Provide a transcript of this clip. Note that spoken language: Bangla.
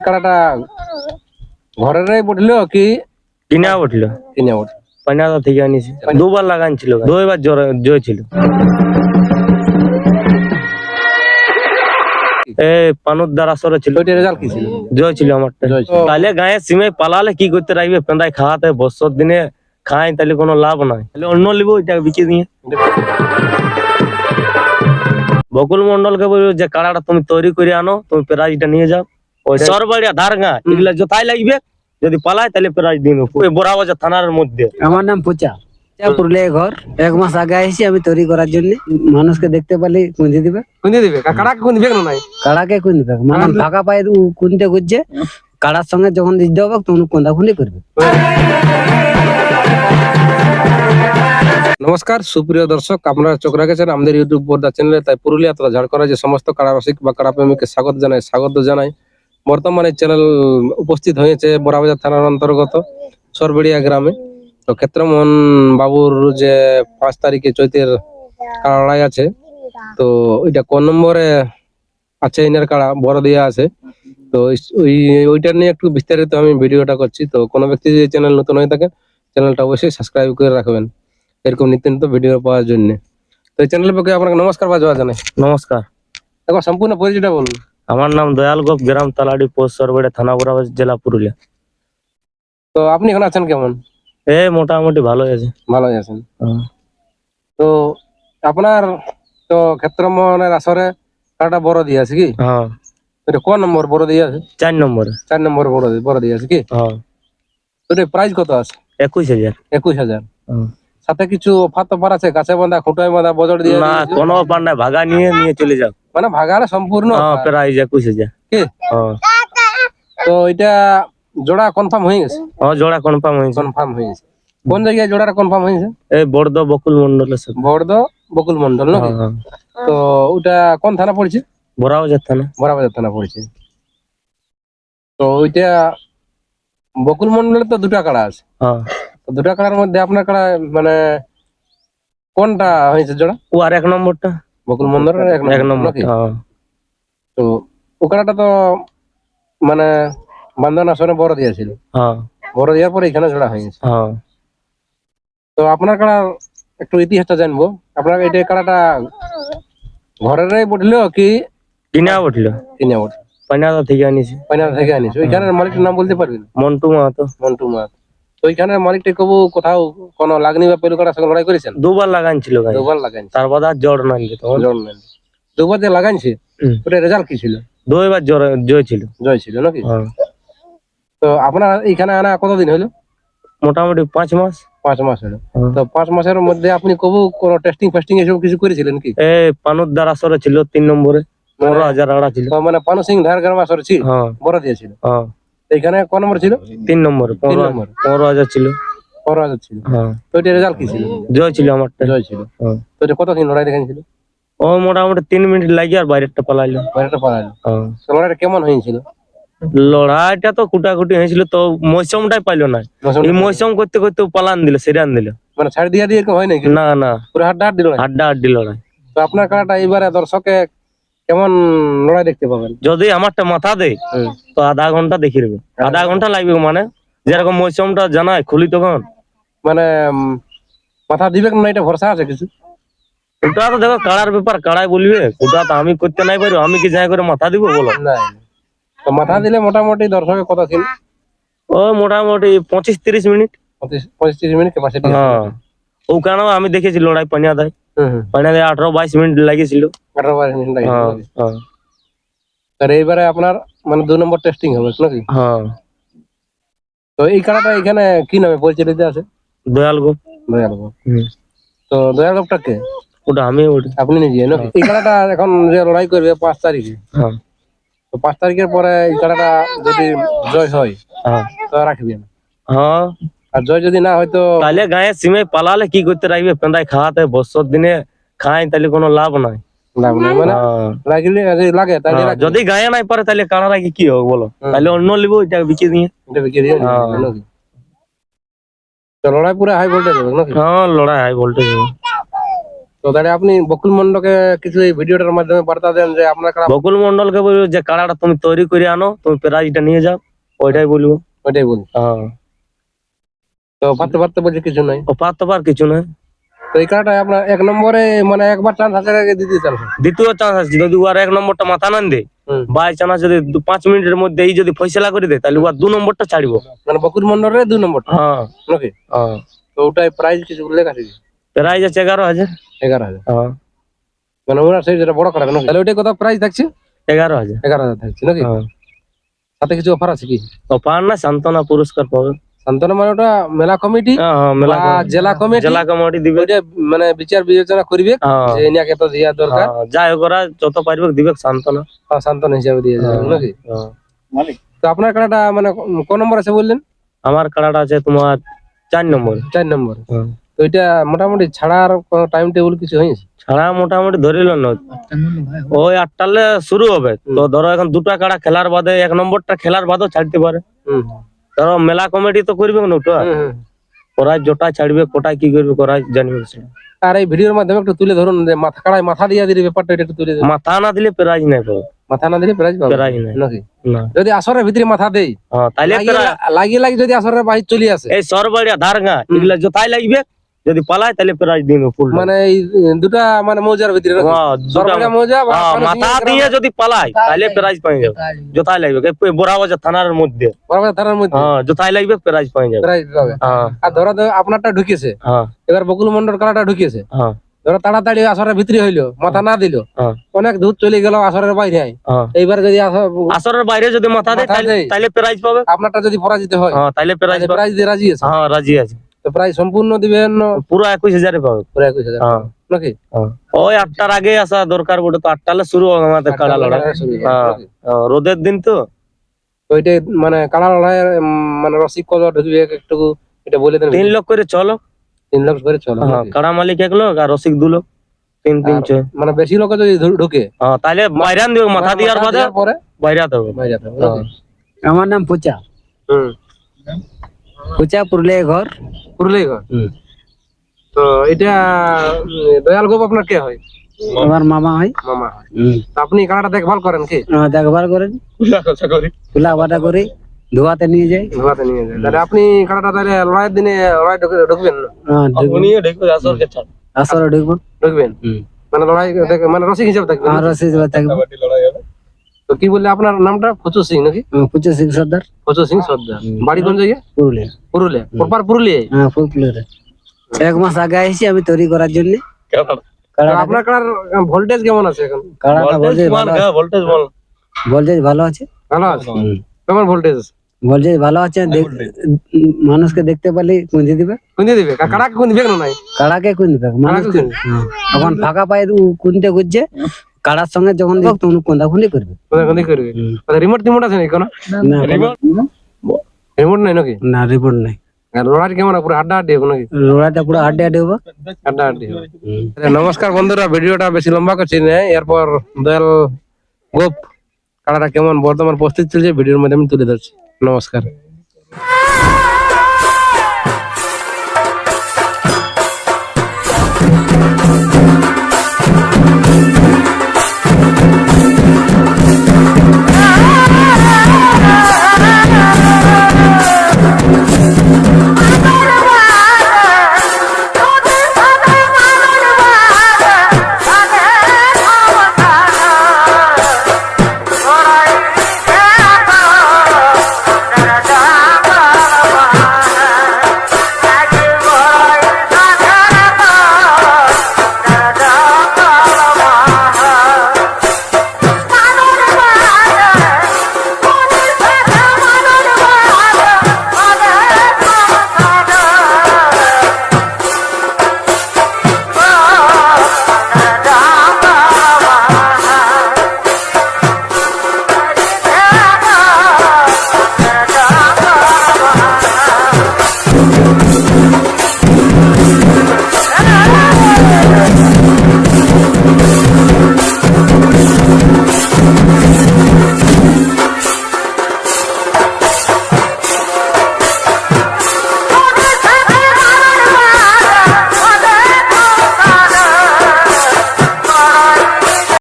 কাড়াটা ঘরেরই বটলো কি? কিনা উঠল কিনে বটল। পানিয়াদা থেকে আনিছি। দুবার লাগানছিল দুইবার জ্বর জয় ছিল। এ পানুদ্দার আসরে ছিল। ওইটা রেজাল্ট কি ছিল? জয় ছিল আমারটা। তাহলে গায়ে সিমে পালালে কি করতে রাখবে পেঁদায় খাওয়াতে বছর দিনে খাই তাহলে কোনো লাভ নাই। তাহলে অন্য লিবো এটা বিকে দিয়ে। বকুল মন্ডলকে বলব যে কাড়াটা তুমি তৈরি করে আনো তুমি প্রাইজটা নিয়ে যাও। সরবাড়িয়া ধারগা এগুলা জোতাই লাগবে যদি পালায় তাহলে প্রাইজ দিন বড়া থানার মধ্যে। আমার নাম পোচা পুরুলিয়া ঘর এক মাস আগে আসছি আমি তৈরি করার জন্য। মানুষকে দেখতে পারলে কুঁজি দিবে। কুঁদে দিবে? কা- কাড়াকে কুঁদে দিবে না নাই? কাড়াকে কুঁজি দিবে। মানে ফাঁকা পায়ে উ কুনতে খুঁজছে। কাড়ার সঙ্গে যখন দিতে হবে তখন কোন্দা খুঁজি করবে। নমস্কার সুপ্রিয় দর্শক আপনারা চোখ রাখেছেন আমাদের ইউটিউব পর্দা চ্যানেলে। তাই পুরুলিয়া তথা ঝাড়খণ্ডে যে সমস্ত কাড়া রসিক বা কাড়া প্রেমীকে স্বাগত জানাই স্বাগত জানাই। বর্তমানে চ্যানেল উপস্থিত হয়েছে বড়াবাজার থানার অন্তর্গত সরবেড়িয়া গ্রামে। তো ক্ষেত্রমোহন বাবুর যে পাঁচ তারিখে চৈতের কাড়া লড়াই আছে তো ওইটা কোন নম্বরে আছে ইনার কাড়া বড় দিয়া আছে। তো ওই ওইটা নিয়ে একটু বিস্তারিত আমি ভিডিওটা করছি। তো কোনো ব্যক্তি যদি চ্যানেল নতুন হয়ে থাকে চ্যানেলটা অবশ্যই সাবস্ক্রাইব করে রাখবেন। এরকম নিত্য নিত্য ভিডিও পাওয়ার জন্য। তো এই চ্যানেলের পক্ষে আপনাকে নমস্কার বা জয় জানাই। নমস্কার। একবার সম্পূর্ণ পরিচয়টা বলুন। আমার নাম দয়াল গোপ গ্রাম তালাডি পোস্ট সরবড়ে থানা জেলা পুরুলিয়া। তো আপনি এখন আছেন কেমন? এ মোটামুটি ভালোই আছে। ভালোই আছেন। হ্যাঁ। তো আপনার তো ক্ষেত্রমোহনের আসরে কাটা বড় দিয়ে আছে কি? হ্যাঁ। এটা কোন নম্বর বড় দিয়ে আছে? চার নম্বরে। চার নম্বর বড় বড় দিয়ে আছে কি? হ্যাঁ। এটা প্রাইস কত আছে? একুশ হাজার। একুশ হাজার। হ্যাঁ। সাথে কিছু অফার টফার আছে? গাছে বাঁধা খুঁটায় বাঁধা বজর দিয়ে না কোনো ব্যাপার নাই ভাগা নিয়ে নিয়ে চলে যাও। মানে ভাগারে সম্পূর্ণ। হ্যাঁ offer। একুশ হাজার কি? হ্যাঁ। তো এটা জোড়া কনফার্ম হয়ে গেছে? হ্যাঁ জোড়া কনফার্ম হয়েছে কনফার্ম হয়ে গেছে। কোন জায়গায় জোড়াটা কনফার্ম হয়েছে এই বড়দ বকুল মন্ডলের সাথে বড়দ বকুল মন্ডল নাকি? হ্যাঁ হ্যাঁ। তো ওটা কোন থানা পড়ছে? বড়াবাজার থানা। বড়াবাজার থানা পড়ছে। তো ওইটা বকুল মন্ডলের তো দুটা কাড়া আছে। হ্যাঁ। তো দুটা কাড়ার মধ্যে আপনার কাড়া মানে কোনটা হয়েছে জোড়া? ও আর এক নম্বরটা। বকুল মন্ডলের এক নম্বর হ্যাঁ। তো ও কাড়াটা তো মানে বান্ধন আসনে বড় দিয়েছিল। হ্যাঁ। বড় দেওয়ার পরে এখানে জোড়া হয়ে গেছে। হ্যাঁ। তো আপনার কাড়া একটু ইতিহাসটা জানব। আপনার এটা কাড়াটা ঘরেরই বটলো কি? কিনা উঠল কিনে বটল। পানিয়াদা থেকে আনিছি। ফাইনাল থেকে আনিস ওইখানের মালিকের নাম বলতে পারবেন? মন্টু মাহাতো। মন্টু মাত তো ওইখানের মালিকটা কবু কোথাও কোনো লাগনি বা পেলু কাটার সঙ্গে লড়াই করেছেন? দুবার লাগানছিল গাড়ি। দুবার লাগাইছে। তার বাদ আর জ্বর তখন। নেন দুবার যে লাগাইছে ওটা রেজাল্ট কি ছিল? দুইবার জ্বর জয় ছিল। জয় ছিল নাকি? হ্যাঁ। তো আপনার এইখানে আনা কতদিন হলো? মোটামুটি পাঁচ মাস। পাঁচ মাস হলো। হ্যাঁ। তো পাঁচ মাসের মধ্যে আপনি কবু কোনো টেস্টিং ফেস্টিং এসব কিছু করেছিলেন কি? এ পানুদ্দার আসরে ছিল তিন নম্বরে। পনেরো হাজার আড়া ছিল। মানে পানু সিং ধার গ্রাম ছিল? হ্যাঁ। বড় দিয়েছিল? হ্যাঁ। এখানে ক নম্বর ছিল? তিন নম্বরে পনেরো নম্বর। পনেরো হাজার ছিল। পনেরো হাজার ছিল। হ্যাঁ। তো এটা রেজাল্ট কি ছিল? জয় ছিল আমারটা। জয় ছিল। হ্যাঁ। তো এটা কতদিন লড়াই দেখাইছিল ও মোটামুটি তিন মিনিট লাগি আর বাইরেটা পালাইলো। বাইরেটা পালাইলো। হ্যাঁ। লড়াইটা কেমন হয়েছিল? লড়াইটা তো কুটাকুটি হয়েছিল তো মৌসুমটাই পাইলো না। এই মৌসুম করতে করতে পালান দিল সেরান দিল। মানে ছাড় দিয়া দিয়ে হয় নাকি? না না। পুরো হাড্ডা হাড্ডি লড়াই? হাড্ডা হাড্ডি লড়াই। তো আপনার কাড়াটা এবারে দর্শকে কেমন লড়াই দেখতে পাবেন? যদি আমারটা মাথা দেয় তো আধা ঘণ্টা দেখি নেবে। আধা ঘণ্টা। লাগবে মানে? যেরকম মৌসুমটা জানাই খুলি তখন। মানে মাথা দিবে না এটা ভরসা আছে কিছু? ওটা তো দেখো কাড়ার ব্যাপার কাড়াই বলবে। ওটা তো আমি করতে নাই পারি আমি কি যাই করে মাথা দিব বলো? তো মাথা দিলে মোটামুটি দর্শকের কত ছিল ও মোটামুটি পঁচিশ তিরিশ মিনিট। পঁচিশ তিরিশ মিনিট ক্যাপাসিটি হ্যাঁ। ও কেন আমি দেখেছি লড়াই পানিয়া দেয় পানিয়া দেয় আঠারো বাইশ মিনিট লাগিয়েছিল। মিনিট লাগে। হ্যাঁ হ্যাঁ। আর এইবারে আপনার মানে দু নম্বর টেস্টিং হবে নাকি? হ্যাঁ। তো এই কাড়াটা এখানে কি নামে পরিচালিত আছে? দয়াল গো দয়াল। হুম। তো দয়াল বাবুটা কে? ওটা আমি ওটা আপনি নিজে নাকি? এই কাড়াটা এখন যে লড়াই করবে পাঁচ তারিখে। হ্যাঁ। তো পাঁচ তারিখের পরে এই কাড়াটা যদি জয় হয় হ্যাঁ। তো রাখবেন হ্যাঁ। আর জয় যদি না হয় তো তাহলে গায়ে সিমে পালালে কি করতে রাখবে? পেঁদায় খাওয়াতে বছর দিনে খাই তাহলে কোনো লাভ নাই। নেই মানে হ্যাঁ। যদি হ্যাঁ। যদি গায়ে নাই পারে তাহলে কানা রাখি কি হবে বলো? তাহলে অন্য লিবো এটা বিকে দিয়ে। এটা বিক্রি দিয়ে হ্যাঁ। লড়াই পুরো হাই ভোল্টেজ হবে নাকি? হ্যাঁ লড়াই হাই ভোল্টেজ তো তাহলে আপনি বকুল মন্ডকে কিছু এই ভিডিওটার মাধ্যমে বার্তা দেন যে আপনার কাড়া বকুল মন্ডলকে বলব যে কাড়াটা তুমি তৈরি করে আনো তুমি প্রাইজটা নিয়ে যাও ওইটাই বলব। ওইটাই হ্যাঁ। তো পারতে পারতে বলছে কিছু নাই? ও পার পার কিছু নয় তো এই কাড়াটা আপনার এক নম্বরে মানে একবার চান্স আছে আগে দ্বিতীয় চান্স দ্বিতীয় চান্স আছে যদি আর এক নম্বরটা মাথা না দে হুম। বাই চান্স যদি দু- পাঁচ মিনিটের মধ্যে এই যদি ফয়সলা করে দেয় তাহলে ও দু নম্বরটা ছাড়বো। মানে বকুল মন্ডলের দুই নম্বরটা? হ্যাঁ। নাকি? হ্যাঁ। তো ওটাই প্রাইস কিছু উল্লেখ আছে কি? প্রাইজ আছে এগারো হাজার। এগারো হাজার? হ্যাঁ। মানে ওনার সেই যেটা বড় নাকি? তাহলে ওইটাই কত প্রাইস থাকছে? এগারো হাজার। এগারো হাজার থাকছে নাকি? হ্যাঁ। সাথে কিছু অফার আছে কি? পার না সান্ত্বনা পুরস্কার পাবে। সান্ত্বনা মানে ওটা মেলা কমিটি হ্যাঁ হ্যাঁ মেলা জেলা কমিটি জেলা কমিটি দিবে। মানে বিচার বিবেচনা করবে হ্যাঁ যে এনিয়াকে তো দেওয়া দরকার। হ্যাঁ, যাই হোক ওরা যত পারবে দিবে সান্ত্বনা। সান্ত্বনা হিসাবে দিয়ে যাবে হ্যাঁ। নাকি? হ্যাঁ। তো আপনার কাড়াটা মানে কোন নম্বর আছে বললেন? আমার কাড়াটা আছে তোমার চার নম্বর। চার নম্বর। হ্যাঁ। তো এটা মোটামুটি ছাড়ার টাইম টেবিল কিছু হয়েছে? ছাড়া মোটামুটি ধরিল না। ওই আটটালে শুরু হবে। তো ধরো এখন দুটা কাড়া খেলার বাদে এক নম্বরটা খেলার বাদেও ছাড়তে পারে। ধরো মেলা কমিটি তো করবে না ওটা। ওরা। জোটা ছাড়বে কোটা কি করবে ওরা জানবে সেটা। আর এই ভিডিওর মাধ্যমে একটু তুলে ধরুন যে মাথা কাড়ায় মাথা দিয়ে দিলে ব্যাপারটা এটা একটু তুলে ধরুন। মাথা না দিলে প্রাইজ নাই পাবো মাথা না দিলে প্রাইজ পাবো? প্রাইজ নাই। নাকি? না। যদি আসরের ভিতরে মাথা দেই হ্যাঁ তাহলে লাগি লাগিয়ে যদি আসরের বাহির চলে আসে। এই সরবাড়িয়া ধারগা এগুলা জোতাই লাগবে যদি পালায় তাহলে প্রাইজ দিন ফুল মানে এই দুটা মানে মৌজার ভিতরে? দুটা সরকারি মৌজা। হ্যাঁ, মাথা দিয়ে যদি পালায় তাহলে প্রাইজ পাই যাবে। জোতাই লাগবে। এই থানার মধ্যে। বরাবর থানার মধ্যে? হ্যাঁ জোতাই লাগবে প্রাইজ পাই যাবে। প্রাইজ পাবে। হ্যাঁ। আর ধরো তো আপনারটা ঢুকেছে। হ্যাঁ। এবার বকুল মন্ডল কালাটা ঢুকেছে। হ্যাঁ। ধরো তাড়াতাড়ি আসরের ভিতরে হইল মাথা না দিল। হ্যাঁ। অনেক দূর চলে গেল আসরের বাইরে। হ্যাঁ। এইবার যদি আসর- আসরের বাইরে যদি মাথা দেয় তাহলে প্রাইজ পাবে। আপনারটা যদি পরাজিত হয় হ্যাঁ তাহলে প্রাইজ তাহলে পাবে। প্রাইজ দিয়ে রাজি আছে। হ্যাঁ রাজি আছে। তো প্রাইজ সম্পূর্ণ দিবেন পুরো একুশ হাজারে পাবে। পুরো একুশ হাজার। হ্যাঁ। নাকি? হ্যাঁ। ওই আটটার আগে আসা দরকার বটে তো আটটালে শুরু হবে আমাদের কাড়া লড়াই। হ্যাঁ। রোদের দিন তো। এটাই মানে কাড়া লড়াই মানে রসিক কত ঢুকবে একটু এটা বলে দেন তিন লক্ষ করে চলো। তিন লক্ষ করে চলো কাড়া মালিক এক লোক আর রসিক দু লোক। তিন তিন ছয়। মানে বেশি লোক যদি ঢুকে? তাহলে বাইরান দিবে মাথা দেওয়ার বাদে পরে বাইরা দেবে বাইরে যেতে হবে। আমার নাম পুচা হুম। পুচা পুরুলিয়া ঘর। পুরুলিয়া ঘর। তো এটা দয়াল গোপ আপনার কে হয়? আমার মামা হয়। মামা হয়। আপনি কাড়াটা দেখভাল করেন কি? দেখভাল করেন। খোলা বাটা করে। ধোয়াতে নিয়ে যাই ধোয়াতে নিয়ে যায়। তাহলে আপনি কাড়াটা তাহলে লড়াইয়ের দিনে লড়াই ঢুকে- ঢুকবেন না। আসরে ঢুকবো। ঢুকবেন মানে লড়াই দেখে- মানে রসিক হিসাবে থাকবেন? থাকব। তো কি বললে আপনার নামটা? ফচু সিং নাকি? পুচা সিং সর্দার। ফচু সিং সর্দার। বাড়ি কোন জায়গায়? পুরুলিয়া। পুরুলিয়া। প্রপার পুরুলিয়া হ্যাঁ পুরুলিয়া এক মাস আগে আসছি আমি তৈরি করার জন্য। আপনার কাড়ার ভোল্টেজ কেমন আছে এখন? ভোল্টেজ ভালো আছে। ভোল্টেজ বল। ভোল্টেজ ভালো আছে? ভালো আছে? কেমন ভোল্টেজ ভোল্টেজ ভালো আছে মানুষকে দেখতে পারলে কুঁজি দিবে। কোন দিবে? কাড়াকে কোন দিবে না নাই? কাড়াকে কুঁজি দিবে মানুষকে কুঁদি? হ্যাঁ। এখন ফাঁকা পায়ে কুনতে খুঁজছে কাড়ার সঙ্গে যখন দেখবে তখন কোন্দা খুঁজি করবে। কোন কোন করবে রিমোট রিমোট আছে নাকি কোনো? না রিমোট নাই নাকি? না রিমোট নাই। আচ্ছা, নমস্কার বন্ধুরা ভিডিওটা বেশি লম্বা করছি না। এরপর দয়াল গোপ কাড়াটা কেমন বর্তমান প্রস্তুত চলছে ভিডিওর মধ্যে আমি তুলে ধরছি। নমস্কার।